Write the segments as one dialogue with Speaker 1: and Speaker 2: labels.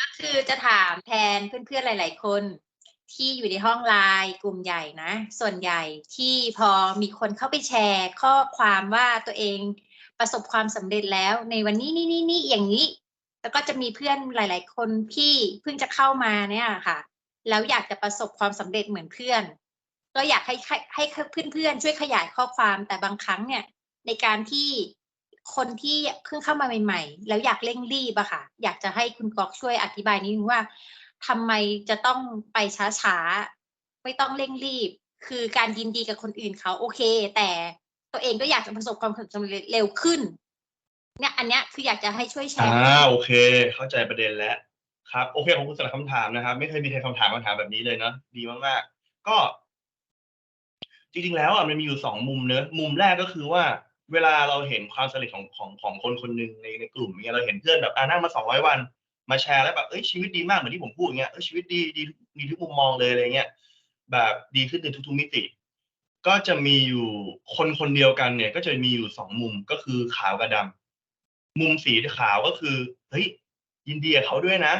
Speaker 1: ก็คือจะถามแทนเพื่อนๆหลาย ๆ คนที่อยู่ในห้องไลน์กลุ่มใหญ่นะ ส่วนใหญ่ที่พอมีคนเข้าไปแชร์ข้อความว่าตัวเองประสบความสำเร็จแล้วในวันนี้นี่นี่นี่อย่างนี้ แล้วก็จะมีเพื่อนหลาย ๆ คนที่เพิ่งจะเข้ามาเนี่ยค่ะ แล้วอยากจะประสบความสำเร็จเหมือนเพื่อน ก็อยากให้ให้ให้เพื่อนๆช่วยขยายข้อความแต่บางครั้งเนี่ย ในการที่ คนที่เพิ่งเข้ามาใหม่ ๆ แล้วอยากเร่งรีบอะค่ะ อยากจะให้คุณกอกช่วยอธิบายนิดนึงว่าทำไมจะต้องไปช้าๆไม่ต้องเร่งรีบ คือการยินดีกับคนอื่นเขาโอเค แต่ตัวเองก็อยากจะประสบความสำเร็จเร็วขึ้น เนี่ยอันเนี้ยคืออยากจะให้ช่วยแช
Speaker 2: อ่า
Speaker 1: ร์
Speaker 2: โอเค เข้าใจประเด็นแล้วครับโอเคขอบคุณสำหรับคำถามนะครับ ไม่เคยมีใครคำถามคำถามแบบนี้เลยเนาะดีมากๆก็ จริงๆแล้วอะมันมีอยู่สองมุมเนอะมุมแรกก็คือว่า เวลาเราเห็นความสำเร็จของของของคนคนหนึ่งในในกลุ่มเนี่ยเราเห็นเพื่อนแบบอ่านั่งมาสองร้อยวัน มาแชร์แล้วแบบเอ้ยชีวิตดีมากเหมือนที่ผมพูดอย่างเงี้ยเอ้ยชีวิตดีดีดีทุกมุมมองเลยอะไรเงี้ยแบบดีขึ้นในทุกๆมิติ ก็จะมีอยู่คนคนเดียวกันเนี่ย ก็จะมีอยู่สองมุมก็คือขาวกับดำมุมสีขาวก็คือเฮ้ยยินดีกับเขาด้วยนะ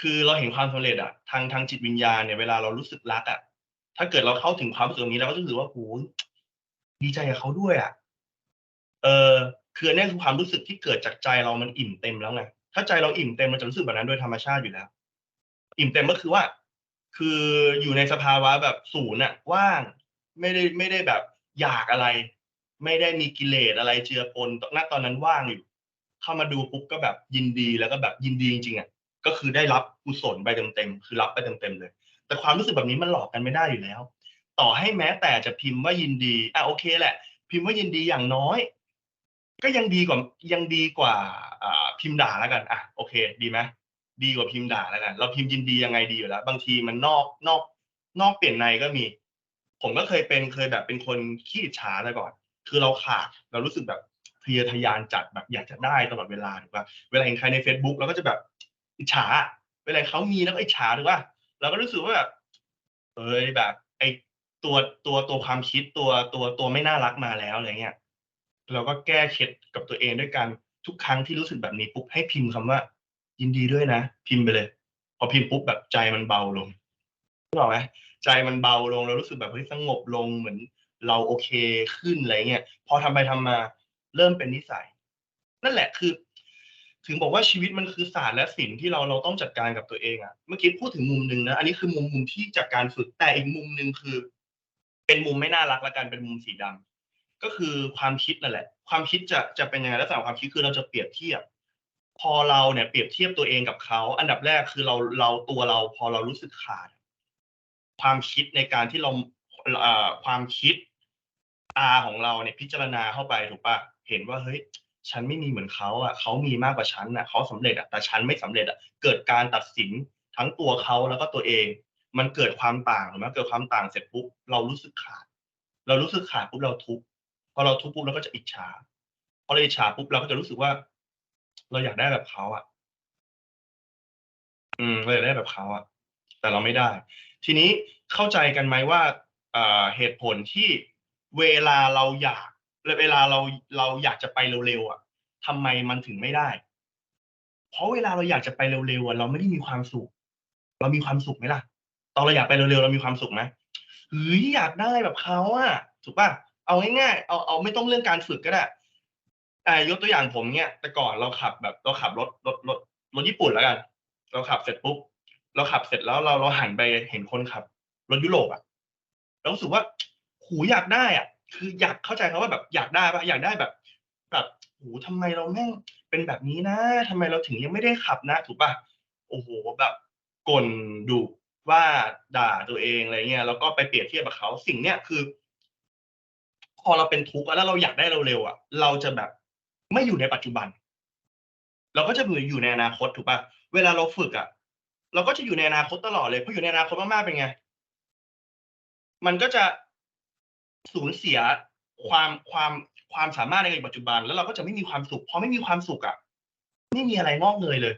Speaker 2: คือเราเห็นความสำเร็จอะทางทางจิตวิญญาณเนี่ยเวลาเรารู้สึกรักอะถ้าเกิดเราเข้าถึงความรู้สึกนี้เราก็จะรู้สึกว่าโหดีใจกับเขาด้วยอะ เออคืออันนี้คือความรู้สึกที่เกิดจากใจเรามันอิ่มเต็มแล้วไงถ้าใจเราอิ่มเต็มมันจะรู้สึกแบบนั้นโดยธรรมชาติอยู่แล้ว อิ่มเต็มก็คือว่า คืออยู่ในสภาวะแบบศูนย์อะว่าง ไม่ได้ไม่ได้แบบอยากอะไร ไม่ได้มีกิเลสอะไรเจือปนณตอนนั้นว่างอยู่เข้ามาดูปุ๊บก็แบบยินดีแล้วก็แบบยินดีจริงๆอะก็คือได้รับกุศลไปเต็มๆคือรับไปเต็มๆเลย แต่ความรู้สึกแบบนี้มันหลอกกันไม่ได้อยู่แล้ว ต่อให้แม้แต่จะพิมพ์ว่ายินดีอะโอเคแหละ พิมพ์ว่ายินดีอย่างน้อย ก็ยังดีกว่ายังดีกว่าพิมพ์ด่าแล้วกันอะโอเค ดีไหมดีกว่าพิมพ์ด่าแล้วกัน เราพิมพ์ยินดียังไงดีอยู่แล้วบางทีมันนอกนอกนอกเปลี่ยนในก็มี ผมก็เคยเป็นเคยแบบเป็นคนขี้อิจฉาแต่ก่อน คือเราขาดเรารู้สึกแบบทะเยทะยานจัดแบบอยากจะได้ตลอดเวลาถูกป่ะเวลาเห็นใครใน Facebook เราก็จะแบบอิจฉาเวลาเขามีแล้วก็อิจฉาถูกป่ะเราก็รู้สึกว่าแบบเอ้ยแบบ ไอตัวตัวตัวความคิดตัวตัวตัวไม่น่ารักมาแล้วอะไรเงี้ย เราก็แก้เคล็ดกับตัวเองด้วยการทุกครั้งที่รู้สึกแบบนี้ปุ๊บให้พิมพ์คำว่า ยินดีด้วยนะ พิมพ์ไปเลย พอพิมพ์ปุ๊บแบบใจมันเบาลงรู้หรอไหมใจมันเบาลงเรารู้สึกแบบเฮ้ยสงบลงเหมือนเราโอเคขึ้นอะไรเงี้ยพอทำไปทำมาเริ่มเป็นนิสัย นั่นแหละคือ ถึงบอกว่าชีวิตมันคือศาสตร์และศิลป์ที่เราเราต้องจัดการกับตัวเองอะเมื่อกี้พูดถึงมุมหนึ่งนะอันนี้คือมุมมุมที่จากการฝึกแต่อีกมุมหนึ่งคือ เป็นมุมไม่น่ารักละกันเป็นมุมสีดำ ก็คือความคิดนั่นแหละ ความคิดจะจะเป็นยังไงลักษณะความคิดคือเราจะเปรียบเทียบ พอเราเนี่ยเปรียบเทียบตัวเองกับเขา อันดับแรกคือเราเราตัวเราพอเรารู้สึกขาด ความคิดในการที่เราเอ่อความคิดตาของเราเนี่ยพิจารณาเข้าไปถูกปะเห็นว่าเฮ้ยฉันไม่มีเหมือนเขาอะเขามีมากกว่าฉันอะเขาสำเร็จอะแต่ฉันไม่สำเร็จอะเกิดการตัดสินทั้งตัวเขาแล้วก็ตัวเอง มันเกิดความต่างถูกไหมเกิดความต่างเสร็จปุ๊บเรารู้สึกขาด เรารู้สึกขาดปุ๊บเราทุกข์ พอเราทุกข์ปุ๊บเราก็จะอิจฉาพอเราอิจฉาปุ๊บเราก็จะรู้สึกว่า เราอยากได้แบบเขาอะ อืมเราอยากได้แบบเขาอะ แต่เราไม่ได้ ทีนี้เข้าใจกันไหมว่าเหตุผลที่เวลาเราอยากเวลาเราเราอยากจะไปเร็วๆอะทำไมมันถึงไม่ได้ เพราะเวลาเราอยากจะไปเร็วๆอะเราไม่ได้มีความสุข เรามีความสุขไหมล่ะ ตอนเราอยากไปเร็วๆเรามีความสุขไหมเฮ้ยอยากได้แบบเขาอะ ถูกป่ะ เอาง่ายๆเอาเอาไม่ต้องเรื่องการฝึกก็ได้อ่ายกตัวอย่างผมเนี่ยแต่ก่อนเราขับแบบเราขับรถรถรถรถญี่ปุ่นแล้วกัน เราขับเสร็จปุ๊บเราขับเสร็จแล้วเราเราหันไปเห็นคนขับรถยุโรปอะเรารู้สึกว่าหูอยากได้อะ คืออยากเข้าใจเขาว่าแบบอยากได้ปะอยากได้แบบ แบบโหทำไมเราแม่งเป็นแบบนี้นะทำไมเราถึงยังไม่ได้ขับนะ ถูกป่ะโอ้โหแบบกลดุว่าด่าตัวเองอะไรเงี้ยแล้วก็ไปเปรียบเทียบกับเขาสิ่งเนี้ยคือ พอเราเป็นทุกข์แล้วเราอยากได้เร็วๆอะ เราจะแบบไม่อยู่ในปัจจุบัน เราก็จะอยู่อยู่ในอนาคตถูกป่ะเวลาเราฝึกอะ เราก็จะอยู่ในอนาคตตลอดเลยเพราะอยู่ในอนาคตมากๆเป็นไง มันก็จะสูญเสียความความความสามารถในปัจจุบัน แล้วเราก็จะไม่มีความสุขพอไม่มีความสุขอะไม่มีอะไรงอกเงยเลย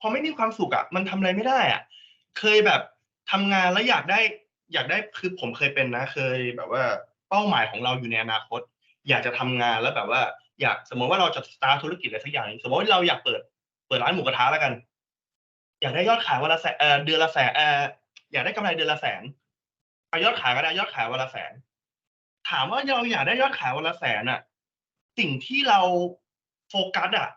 Speaker 2: พอไม่มีความสุขอะ มันทำอะไรไม่ได้อะ เคยแบบทำงานแล้วอยากได้ อยากได้คือผมเคยเป็นนะเคยแบบว่าเป้าหมายของเราอยู่ในอนาคต อยากจะทำงานแล้วแบบว่า อยากสมมติว่าเราจะสตาร์ทธุรกิจอะไรสักอย่างสมมติว่าเราอยากเปิดเปิดร้านหมูกระทะแล้วกัน อยากได้ยอดขายวันละแสนเดือนละแสนเอออยากได้กำไรเดือนละแสนเอายอดขายก็ได้ยอดขายวันละแสน ถามว่าเราอยากได้ยอดขายวันละแสนอะสิ่งที่เราโฟกัสอะ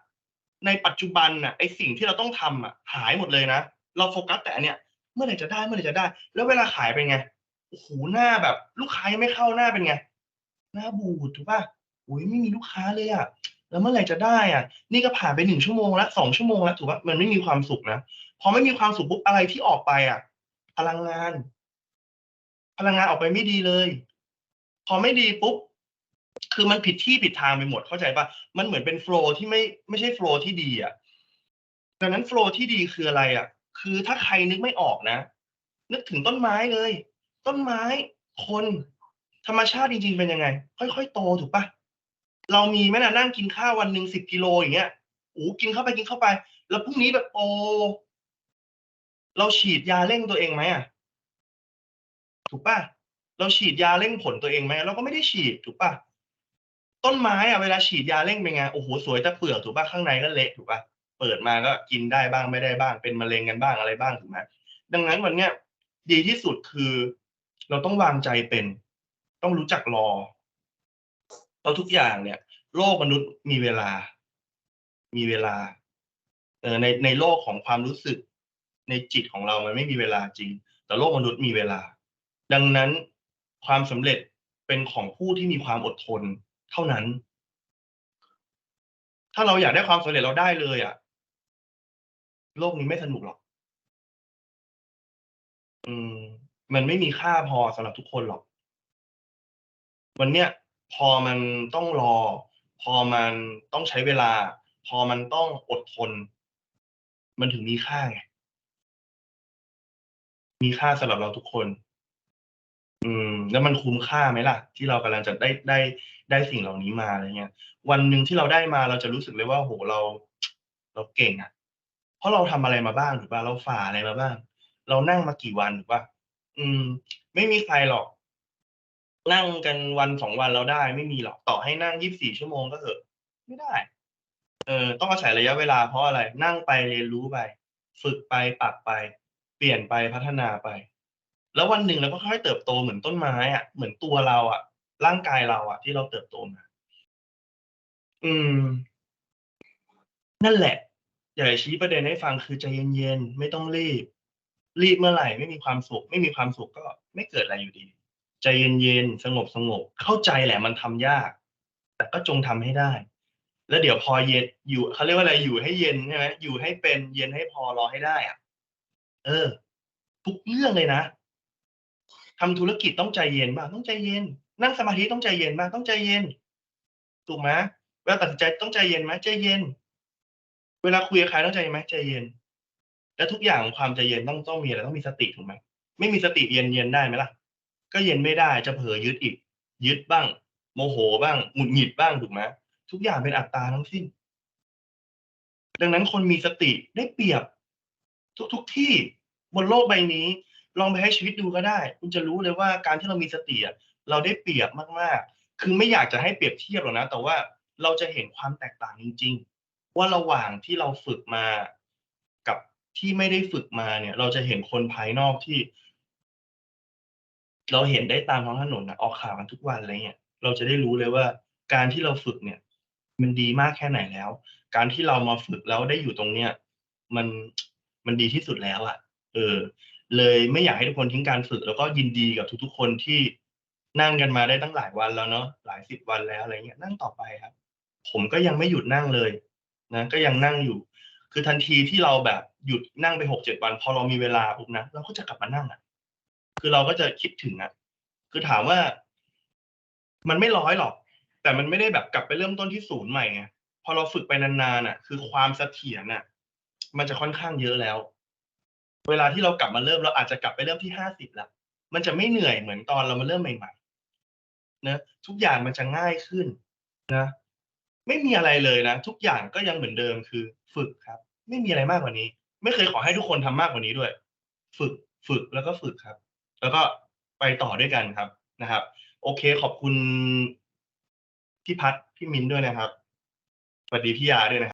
Speaker 2: ในปัจจุบันอะไอสิ่งที่เราต้องทำอะหายหมดเลยนะเราโฟกัสแต่เนี้ย เมื่อไหร่จะได้เมื่อไหร่จะได้ แล้วเวลาขายเป็นไงโอ้โหหน้าแบบ ลูกค้ายังไม่เข้าหน้าเป็นไง หน้าบูดถูกป่ะโอ้ยไม่มีลูกค้าเลยอะแล้วเมื่อไหร่จะได้อะ นี่ก็ผ่านไปหนึ่งชั่วโมงละสองชั่วโมงละถูกป่ะมันไม่มีความสุขนะพอไม่มีความสุขปุ๊บอะไรที่ออกไปอะ พลังงาน พลังงานออกไปไม่ดีเลย พอไม่ดีปุ๊บคือมันผิดที่ผิดทางไปหมดเข้าใจปะมันเหมือนเป็นโฟล์ที่ไม่ไม่ใช่โฟล์ที่ดีอะดังนั้นโฟล์ที่ดีคืออะไรอะ คือถ้าใครนึกไม่ออกนะ นึกถึงต้นไม้เลย ต้นไม้คนธรรมชาติจริงๆเป็นยังไง ค่อยๆโตถูกปะเรามีแม่น่ะนั่งกินข้าววันหนึ่งสิบกิโลอย่างเงี้ยโอ้กินเข้าไปกินเข้าไป แล้วพรุ่งนี้แบบโตเราฉีดยาเร่งตัวเองไหมอะถูกปะเราฉีดยาเร่งผลตัวเองไหมเราก็ไม่ได้ฉีดถูกปะต้นไม้อะเวลาฉีดยาเร่งเป็นไงโอ้โหสวยแต่เปลือกถูกปะข้างในก็เละถูกปะ เปิดมาก็กินได้บ้างไม่ได้บ้าง เป็นมะเร็งกันบ้างอะไรบ้างถูกไหมดังนั้นวันเนี้ยดีที่สุดคือเราต้องวางใจเป็น ต้องรู้จักรอเราทุกอย่างเนี่ยโลกมนุษย์มีเวลา มีเวลาเออในในโลกของความรู้สึก ในจิตของเรามันไม่มีเวลาจริง แต่โลกมนุษย์มีเวลา ดังนั้นความสำเร็จเป็นของผู้ที่มีความอดทน เท่านั้น ถ้าเราอยากได้ความสำเร็จเราได้เลยอะ่ะ โลกนี้ไม่สนุกหรอก อืม มันไม่มีค่าพอสำหรับทุกคนหรอก วันเนี้ยพอมันต้องรอ พอมันต้องใช้เวลา พอมันต้องอดทน มันถึงมีค่าไง มีค่าสำหรับเราทุกคน อืม แล้วมันคุ้มค่าไหมล่ะ ที่เรากำลังจะได้ได้ได้สิ่งเหล่านี้มาอะไรเงี้ย วันหนึ่งที่เราได้มาเราจะรู้สึกเลยว่าโหเรา เราเก่งอะ เพราะเราทำอะไรมาบ้างถูกป่ะเราฝ่าอะไรมาบ้าง เรานั่งมากี่วันถูกป่ะอืม ไม่มีใครหรอก นั่งกันวันสองวันเราได้ ไม่มีหรอกต่อให้นั่งยี่สิบสี่ชั่วโมงก็เถอะไม่ได้ เออ ต้องอาศัยระยะเวลาเพราะอะไร นั่งไปเรียนรู้ไป ฝึกไปปรับไป เปลี่ยนไปพัฒนาไป แล้ววันหนึ่งเราก็ค่อยเติบโตเหมือนต้นไม้อะเหมือนตัวเราอะ ร่างกายเราอะ ที่เราเติบโตมา อืม นั่นแหละ อยากจะชี้ประเด็นให้ฟังคือใจเย็นๆไม่ต้องรีบ รีบเมื่อไหร่ไม่มีความสุข ไม่มีความสุขก็ไม่เกิดอะไรอยู่ดี ใจเย็นๆสงบสงบเข้าใจแหละมันทำยาก แต่ก็จงทำให้ได้ แล้วเดี๋ยวพอเย็นอยู่เขาเรียกว่าอะไรอยู่ให้เย็นใช่ไหมอยู่ให้เป็นเย็นให้พอรอให้ได้อะเออ ทุกเรื่องเลยนะทำธุรกิจต้องใจเย็นบ้างต้องใจเย็น นั่งสมาธิต้องใจเย็นบ้างต้องใจเย็นถูกไหมเวลาตัดสินใจต้องใจเย็นไหมใจเย็น เวลาคุยกับใครต้องใจไหมใจเย็น และทุกอย่างความใจเย็นต้องต้องมีอะไรต้องมีสติถูกไหมไม่มีสติเย็นเย็นได้ไหมล่ะ ก็เย็นไม่ได้จะเผลอยึดอีก ยึดบ้าง โมโหบ้างหงุดหงิดบ้างถูกไหมทุกอย่างเป็นอัตตาทั้งสิ้น ดังนั้นคนมีสติได้เปรียบ ทุกทุกที่บนโลกใบนี้ ลองไปให้ชีวิตดูก็ได้ คุณจะรู้เลยว่าการที่เรามีสติเราได้เปรียบมากๆ คือไม่อยากจะให้เปรียบเทียบหรอกนะ แต่ว่าเราจะเห็นความแตกต่างจริง ๆ ว่าระหว่างที่เราฝึกมากับที่ไม่ได้ฝึกมาเนี่ย เราจะเห็นคนภายนอกที่ เราเห็นได้ตามท้องถนนนะออกข่าวกันทุกวันอะไรเงี้ยเราจะได้รู้เลยว่า การที่เราฝึกเนี่ย มันดีมากแค่ไหนแล้ว การที่เรามาฝึกแล้วได้อยู่ตรงเนี้ยมันมันดีที่สุดแล้วอะ่ะ เออ เลยไม่อยากให้ทุกคนทิ้งการฝึก แล้วก็ยินดีกับทุกๆคนที่นั่งกันมาได้ตั้งหลายวันแล้วเนาะหลายสิบวันแล้วอะไรเงี้ยนั่งต่อไปครับ ผมก็ยังไม่หยุดนั่งเลย นะก็ยังนั่งอยู่ คือทันทีที่เราแบบหยุดนั่งไปหกเจ็ดวัน พอเรามีเวลาปุ๊บนะเราก็จะกลับมานั่งอะ คือเราก็จะคิดถึงอะ คือถามว่า มันไม่ร้อยหรอก แต่มันไม่ได้แบบกลับไปเริ่มต้นที่ศูนย์ใหม่ไงพอเราฝึกไปนานๆอะ คือความเสถียรอะ มันจะค่อนข้างเยอะแล้ว เวลาที่เรากลับมาเริ่มเราอาจจะกลับไปเริ่มที่ห้าสิบละมันจะไม่เหนื่อยเหมือนตอนเรามาเริ่มใหม่ๆนะทุกอย่างมันจะง่ายขึ้นนะ ไม่มีอะไรเลยนะ ทุกอย่างก็ยังเหมือนเดิมคือ ฝึกครับ ไม่มีอะไรมากกว่านี้ ไม่เคยขอให้ทุกคนทำมากกว่านี้ด้วย ฝึกฝึกแล้วก็ฝึกครับ แล้วก็ไปต่อด้วยกันครับนะครับ โอเคขอบคุณพี่พัดพี่มินด้วยนะครับสวัสดีพี่ยาด้วยนะครับ